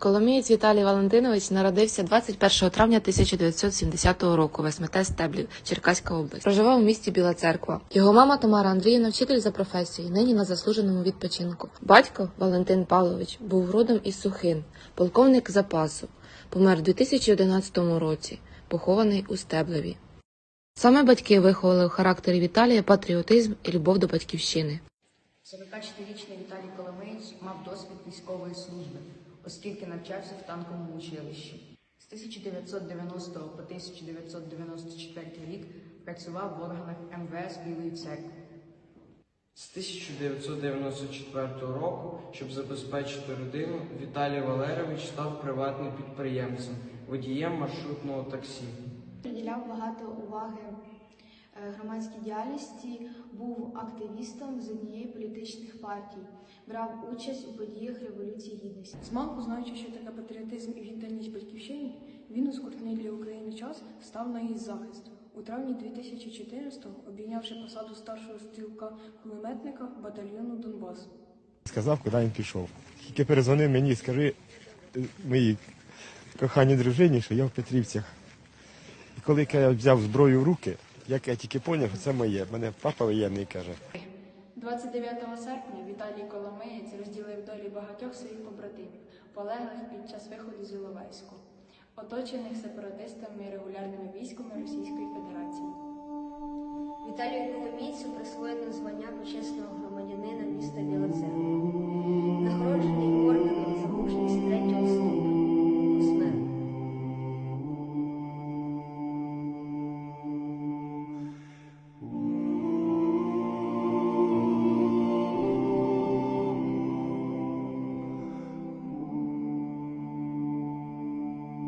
Коломієць Віталій Валентинович народився 21 травня 1970 року в СМТ Стеблів, Черкаська область. Проживав у місті Біла Церква. Його мама Тамара Андріївна вчитель за професією, нині на заслуженому відпочинку. Батько Валентин Павлович був родом із Сухин, полковник запасу. Помер у 2011 році, похований у Стеблеві. Саме батьки виховали у характері Віталія патріотизм і любов до батьківщини. 44-річний Віталій Коломиєць мав досвід військової служби, оскільки навчався в танковому училищі. З 1990 по 1994 рік працював в органах МВС Білої церкви. З 1994 року, щоб забезпечити родину, Віталій Валерійович став приватним підприємцем, водієм маршрутного таксі. Приділяв багато уваги громадській діяльності, був активістом з однієї політичних партій, брав участь у подіях Революції Гідності. Змалку, знаючи, що таке патріотизм і відданість батьківщині, він у скрутний для України час став на її захист. У травні 2014-го, обійнявши посаду старшого стрілка кулеметника батальйону Донбас. Сказав, куди він пішов. Тільки перезвонив мені, скажи е, моїй коханій дружині, що я в Петрівцях. І коли я взяв зброю в руки, як я тільки поняв, це моє. Мене папа воєнний каже. 29 серпня Віталій Коломиєць розділив долі багатьох своїх побратимів, полеглих під час виходу з Іловайську, оточених сепаратистами і регулярними військами Російської Федерації. Віталію Коломійцю присвоєно звання почесного